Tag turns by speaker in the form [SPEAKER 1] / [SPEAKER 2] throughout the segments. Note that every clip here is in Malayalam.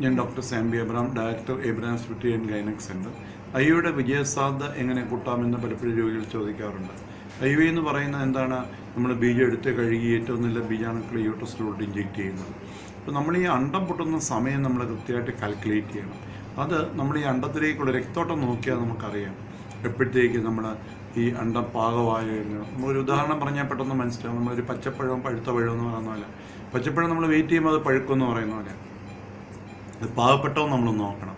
[SPEAKER 1] ഞാൻ doctor Sambi Abram director Abram Spiti and gynaec centre യുടെ വിജയസാധ്യത എങ്ങനെ കൂട്ടാമെന്ന് പലപ്പോഴും രോഗികൾ ചോദിക്കാറുണ്ട്. ഐ വി എന്ന് പറയുന്നത് എന്താണ്? നമ്മൾ ബീജം എടുത്ത് കഴുകി ഏറ്റവും നല്ല ബീജാണുക്കൾ യൂട്രസിലോട്ട് ഇഞ്ചെക്ട് ചെയ്യുന്നത്. അപ്പോൾ നമ്മൾ ഈ അണ്ടം പൊട്ടുന്ന സമയം നമ്മൾ കൃത്യമായിട്ട് കാൽക്കുലേറ്റ് ചെയ്യണം. അത് നമ്മൾ ഈ അണ്ടത്തിലേക്കുള്ള രക്തോട്ടം നോക്കിയാൽ നമുക്കറിയാം. എപ്പോഴത്തേക്ക് നമ്മൾ ഈ അണ്ടം പാകമായ എന്ന്. നമ്മളൊരു ഉദാഹരണം പറഞ്ഞാൽ പെട്ടെന്ന് മനസ്സിലാവും. നമ്മളൊരു പച്ചപ്പഴവും പഴുത്ത പഴവും എന്ന് പറയുന്ന പോലെ. പച്ചപ്പഴം നമ്മൾ വെയിറ്റ് ചെയ്യുമ്പോൾ അത് പഴുക്കുമെന്ന് പറയുന്ന പോലെ. അത് പാവപ്പെട്ടവും നമ്മൾ നോക്കണം.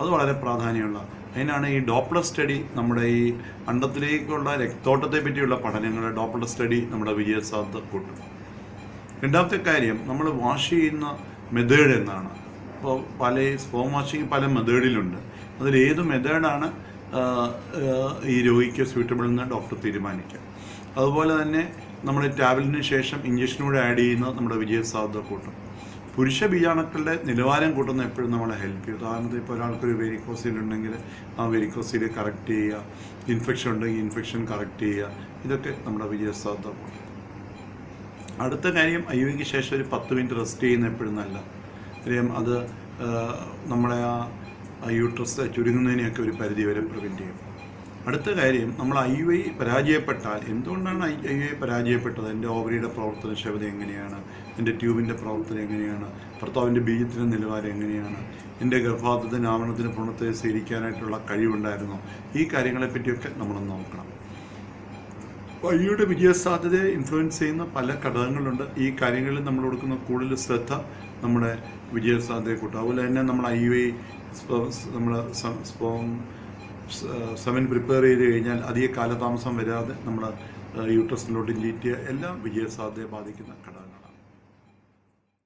[SPEAKER 1] അത് വളരെ പ്രാധാന്യമുള്ള അതിനാണ് ഈ ഡോപ്ലർ സ്റ്റഡി നമ്മുടെ ഈ അണ്ടത്തിലേക്കുള്ള രക്തോട്ടത്തെ പറ്റിയുള്ള പഠനങ്ങൾ ഡോപ്ലർ സ്റ്റഡി നമ്മുടെ വിജയസാധ്യത കൂട്ടും രണ്ടാമത്തെ കാര്യം നമ്മൾ വാഷ് ചെയ്യുന്ന മെത്തേഡ് എന്നാണ്. ഇപ്പോൾ പല സ്പോം വാഷിങ് പല മെത്തേഡിലുണ്ട് അതിൽ ഏത് മെത്തേഡാണ് ഈ രോഗിക്ക് സ്യൂട്ടബിൾ എന്ന് ഡോക്ടർ തീരുമാനിക്കുക. അതുപോലെ തന്നെ നമ്മൾ ടാബ്ലറ്റിന് ശേഷം ഇഞ്ചക്ഷനൂടെ ആഡ് ചെയ്യുന്നത് നമ്മുടെ വിജയസാധ്യത കൂട്ടും പുരുഷ ബീജാണുക്കളുടെ നിലവാരം കൂട്ടുന്ന എപ്പോഴും നമ്മളെ ഹെൽപ്പ് ചെയ്യും. ഉദാഹരണത്തിന് ഇപ്പോൾ ഒരാൾക്കൊരു വെരിക്കോസിൽ ഉണ്ടെങ്കിൽ ആ വെരിക്കോസിൽ കറക്റ്റ് ചെയ്യുക. ഇൻഫെക്ഷൻ ഉണ്ടെങ്കിൽ ഇൻഫെക്ഷൻ കറക്റ്റ് ചെയ്യുക. ഇതൊക്കെ നമ്മുടെ വിജയസാധ്യത അടുത്ത കാര്യം അയ്യോയ്ക്ക് ശേഷം ഒരു പത്ത് മിനിറ്റ് റെസ്റ്റ് ചെയ്യുന്ന എപ്പോഴും നല്ല. കാര്യം അത് നമ്മളെ ആ യൂട്രസ് ചുരുങ്ങുന്നതിനെയൊക്കെ ഒരു പരിധി വരെ പ്രിവെന്റ് ചെയ്യും. അടുത്ത കാര്യം നമ്മൾ ഐ വൈ പരാജയപ്പെട്ടാൽ എന്തുകൊണ്ടാണ് ഐ ഐ വൈ പരാജയപ്പെട്ടത്? എന്റെ ഓവറിയുടെ പ്രവർത്തനക്ഷമത എങ്ങനെയാണ്? എന്റെ ട്യൂബിന്റെ പ്രവർത്തനം എങ്ങനെയാണ്? ഭർത്താവിന്റെ ബീജത്തിന്റെ നിലവാരം എങ്ങനെയാണ്? എന്റെ ഗർഭാതത്തിന്റെ ആവരണത്തിന് പുണത്തെ സ്വീകരിക്കാനായിട്ടുള്ള കഴിവുണ്ടായിരുന്നോ? ഈ കാര്യങ്ങളെപ്പറ്റിയൊക്കെ നമ്മൾ നോക്കണം. വഴിയുടെ വിജയസാധ്യതയെ ഇൻഫ്ലുവൻസ് ചെയ്യുന്ന പല ഘടകങ്ങളുണ്ട്. ഈ കാര്യങ്ങളിൽ നമ്മൾ കൊടുക്കുന്ന കൂടുതൽ ശ്രദ്ധ നമ്മുടെ വിജയസാധ്യതയെ കൂട്ടും. അതുപോലെ തന്നെ നമ്മൾ ഐ വൈ നമ്മൾ സെവൻ പ്രിപ്പയർ ചെയ്ത് കഴിഞ്ഞാൽ അധിക കാലതാമസം വരാതെ നമ്മുടെ യൂട്രസിലോട്ട് ചെയ്യുക. എല്ലാം വിജയസാധ്യത ബാധിക്കുന്ന ഘടകങ്ങൾ